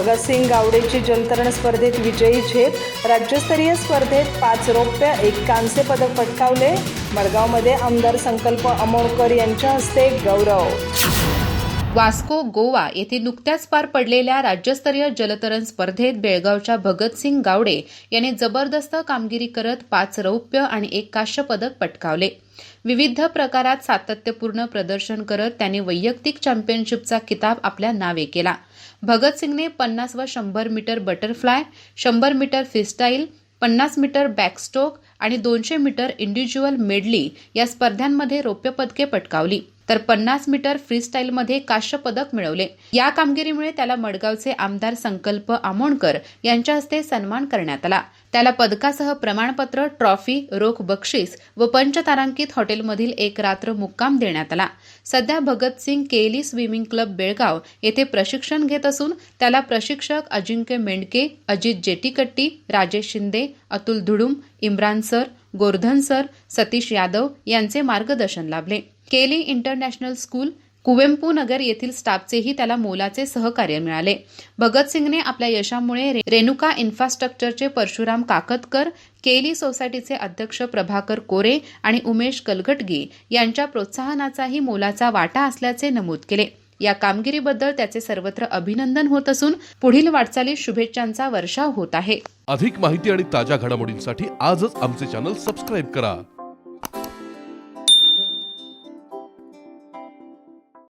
भगतसिंग गावडेची जलतरण स्पर्धेत विजयी झेप. राज्यस्तरीय स्पर्धेत पाच रौप्य एक कांस्य पदक पटकावले. मडगावमध्ये आमदार संकल्प अमोणकर यांच्या हस्ते गौरव. वास्को गोवा येथे नुकत्याच पार पडलेल्या राज्यस्तरीय जलतरण स्पर्धेत बेळगावच्या भगतसिंग गावडे यांनी जबरदस्त कामगिरी करत पाच रौप्य आणि एक काश्य पदक पटकावले. विविध प्रकारात सातत्यपूर्ण प्रदर्शन करत त्यांनी वैयक्तिक चॅम्पियनशिपचा किताब आपल्या नावे केला. भगतसिंगने पन्नास व शंभर मीटर बटरफ्लाय शंभर मीटर फ्रीस्टाईल पन्नास मीटर बॅकस्ट्रोक आणि दोनशे मीटर इंडिव्हिज्युअल मेडली या स्पर्धांमध्ये रौप्य पदके पटकावली. तर पन्नास मीटर फ्रीस्टाईलमध्ये काश्य पदक मिळवले. या कामगिरीमुळे त्याला मडगावचे आमदार संकल्प आमोणकर यांच्या हस्ते सन्मान करण्यात आला. त्याला पदकासह प्रमाणपत्र ट्रॉफी रोख बक्षीस व पंचतारांकित हॉटेलमधील एक रात्र मुक्काम देण्यात आला. सध्या भगतसिंग केली स्विमिंग क्लब बेळगाव येथे प्रशिक्षण घेत असून त्याला प्रशिक्षक अजिंक्य मेंढके अजित जेटीकट्टी राजेश शिंदे अतुल धुडुम इम्रान सर गोर्धन सर सतीश यादव यांचे मार्गदर्शन लाभले. केली इंटरनॅशनल स्कूल कुवेंपू नगर येथील स्टाफचेही त्याला मोलाचे सहकार्य मिळाले. भगतसिंगने आपल्या यशामुळे रेणुका इन्फ्रास्ट्रक्चरचे परशुराम काकतकर केली सोसायटीचे अध्यक्ष प्रभाकर कोरे आणि उमेश कलगटगी यांच्या प्रोत्साहनाचाही मोलाचा वाटा असल्याचे नमूद केले. या कामगिरीबद्दल त्याचे सर्वत्र अभिनंदन होत असून पुढील वाटचालीत शुभेच्छांचा वर्षाव होत आहे. अधिक माहिती आणि ताज्या घडामोडींसाठी आजच आमचे चॅनल सबस्क्राईब करा.